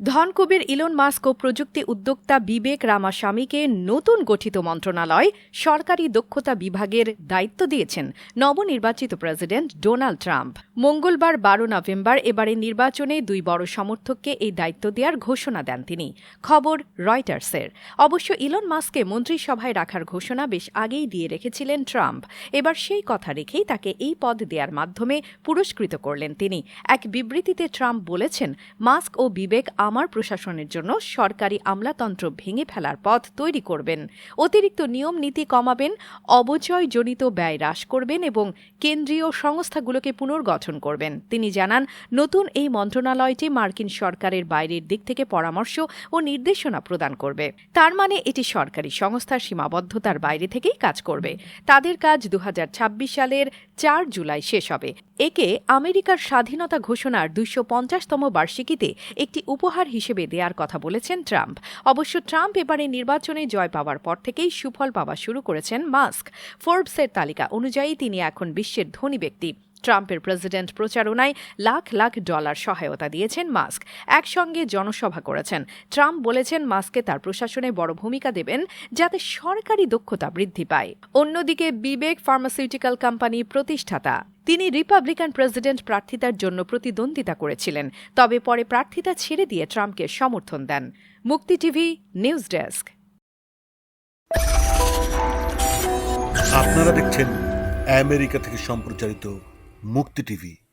ধনকুবের Elon Musk ও প্রযুক্তি উদ্যোক্তা বিবেক রামাস্বামীকে নতুন গঠিত মন্ত্রণালয় সরকারি দক্ষতা বিভাগের দায়িত্ব দিয়েছেন নবনির্বাচিত প্রেসিডেন্ট ডোনাল্ড ট্রাম্প। মঙ্গলবার বারো নভেম্বর এবারের নির্বাচনে দুই বড় সমর্থককে এই দায়িত্ব দেওয়ার ঘোষণা দেন তিনি। খবর রয়টার্সের। অবশ্য ইলন মাস্ককে মন্ত্রিসভায় রাখার ঘোষণা বেশ আগেই দিয়ে রেখেছিলেন ট্রাম্প। এবার সেই কথা রেখেই তাকে এই পদ দেওয়ার মাধ্যমে পুরস্কৃত করলেন তিনি। এক বিবৃতিতে ট্রাম্প বলেছেন, মাস্ক ও বিবেক আমার প্রশাসনের জন্য সরকারি আমলাতন্ত্র ভেঙে ফেলার পথ তৈরি করবেন। অতিরিক্ত নিয়ম নীতি কমাবেন, অবচয়জনিত ব্যয় হ্রাস করবেন এবং কেন্দ্রীয় সংস্থাগুলোকে পুনর্গঠন করবেন। তিনি জানান, নতুন এই মন্ত্রণালয়টি মার্কিন সরকারের বাইরের দিক থেকে পরামর্শ ও নির্দেশনা প্রদান করবে। তার মানে এটি সরকারি সংস্থার সীমাবদ্ধতার বাইরে থেকেই কাজ করবে। তাদের কাজ দু হাজার ছাব্বিশ সালের চার জুলাই শেষ হবে। একে আমেরিকার স্বাধীনতা ঘোষণার দুইশো পঞ্চাশতম বার্ষিকীতে একটি উপহার হিসেবে দেয়ার কথা বলেছেন ট্রাম্প। অবশ্য ট্রাম্প এবারে নির্বাচনে জয় পাওয়ার পর থেকেই সুফল পাওয়া শুরু করেছেন মাস্ক। ফোর্বসের তালিকা অনুযায়ী তিনি এখন বিশ্বের ধনী ব্যক্তি। ট্রাম্পের প্রেসিডেন্ট প্রচারণায় লাখ লাখ ডলার সহায়তা দিয়েছেন মাস্ক। একসঙ্গে জনসভা করেছেন। ট্রাম্প বলেছেন মাস্কে তার প্রশাসনে বড় ভূমিকা দেবেন যাতে সরকারি দক্ষতা বৃদ্ধি পায়। অন্যদিকে বিবেক ফার্মাসিউটিক্যাল কোম্পানি প্রতিষ্ঠাতা, তিনি রিপাবলিকান প্রেসিডেন্ট প্রার্থিতার জন্য প্রতিদ্বন্দ্বিতা করেছিলেন, তবে পরে প্রার্থিতা ছেড়ে দিয়ে ট্রাম্পকে সমর্থন দেন। মুক্তি টিভি, নিউজ ডেস্ক। আপনারা দেখছেন আমেরিকা থেকে সম্প্রচারিত মুক্তি টিভি।